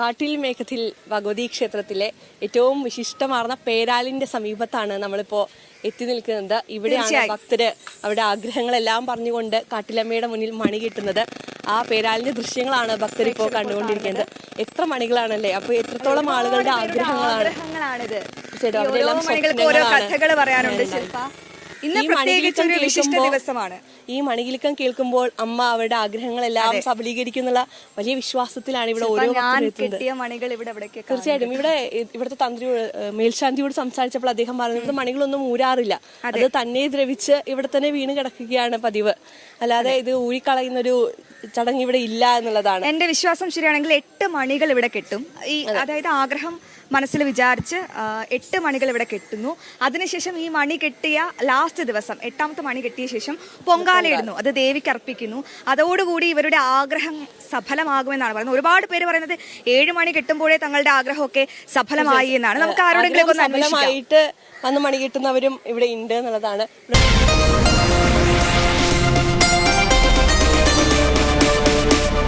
കാട്ടിൽ മേഘത്തിൽ ഭഗവതി ക്ഷേത്രത്തിലെ ഏറ്റവും വിശിഷ്ടമാർന്ന പേരാലിന്റെ സമീപത്താണ് നമ്മളിപ്പോ എത്തി നിൽക്കുന്നത്. ഇവിടെയാണ്. ഭക്തര് അവരുടെ ആഗ്രഹങ്ങളെല്ലാം പറഞ്ഞുകൊണ്ട് കാട്ടിലമ്മയുടെ മുന്നിൽ മണി കിട്ടുന്നത്. ആ പേരാലിന്റെ ദൃശ്യങ്ങളാണ് ഭക്തർ ഇപ്പോൾ കണ്ടുകൊണ്ടിരിക്കുന്നത്. എത്ര മണികളാണല്ലേ? അപ്പൊ എത്രത്തോളം ആളുകളുടെ ആഗ്രഹങ്ങളാണ്? കഥകൾ പറയാനുണ്ട് ശില്പ. ഇന്ന് പ്രത്യേകിച്ച് ഒരു വിശിഷ്ട ദിവസമാണ്. ഈ മണികിലുക്കം കേൾക്കുമ്പോൾ അമ്മ അവരുടെ ആഗ്രഹങ്ങളെല്ലാം സഫലീകരിക്കുന്ന വലിയ വിശ്വാസത്തിലാണ് ഇവിടെ ഓരോ മണികൾ ഇവിടെ തീർച്ചയായിട്ടും. ഇവിടെ ഇവിടുത്തെ തന്ത്രി മേൽശാന്തിയോട് സംസാരിച്ചപ്പോൾ അദ്ദേഹം പറഞ്ഞു ഇവിടുത്തെ മണികളൊന്നും ഊരാറില്ല. അത്. തന്നെ ദ്രവിച്ച് ഇവിടെ തന്നെ വീണ് കിടക്കുകയാണ് പതിവ്. അല്ലാതെ ഇത് ഊരിക്കളയുന്ന ഒരു ചടങ്ങ് ഇവിടെ ഇല്ല എന്നുള്ളതാണ്. എന്റെ വിശ്വാസം ശരിയാണെങ്കിൽ എട്ട് മണികൾ ഇവിടെ കെട്ടും. ഈ അതായത് ആഗ്രഹം മനസ്സിൽ വിചാരിച്ച് എട്ട് മണികൾ ഇവിടെ കെട്ടുന്നു. അതിനുശേഷം ഈ മണി കെട്ടിയ ലാസ്റ്റ് ദിവസം എട്ടാമത്തെ മണി കെട്ടിയ ശേഷം പൊങ്കാലയിടുന്നു. അത് ദേവിക്ക് അർപ്പിക്കുന്നു. അതോടുകൂടി ഇവരുടെ ആഗ്രഹം സഫലമാകുമെന്നാണ് പറയുന്നത്. ഒരുപാട് പേര് പറയുന്നത് ഏഴ് മണി കെട്ടുമ്പോഴേ തങ്ങളുടെ ആഗ്രഹമൊക്കെ സഫലമായി എന്നാണ്. നമുക്ക് ആരോടെങ്കിലും ഒന്ന് അന്വേഷിക്കാം. വന്ന് മണി കിട്ടുന്നവരും ഇവിടെ ഉണ്ട് എന്നുള്ളതാണ്.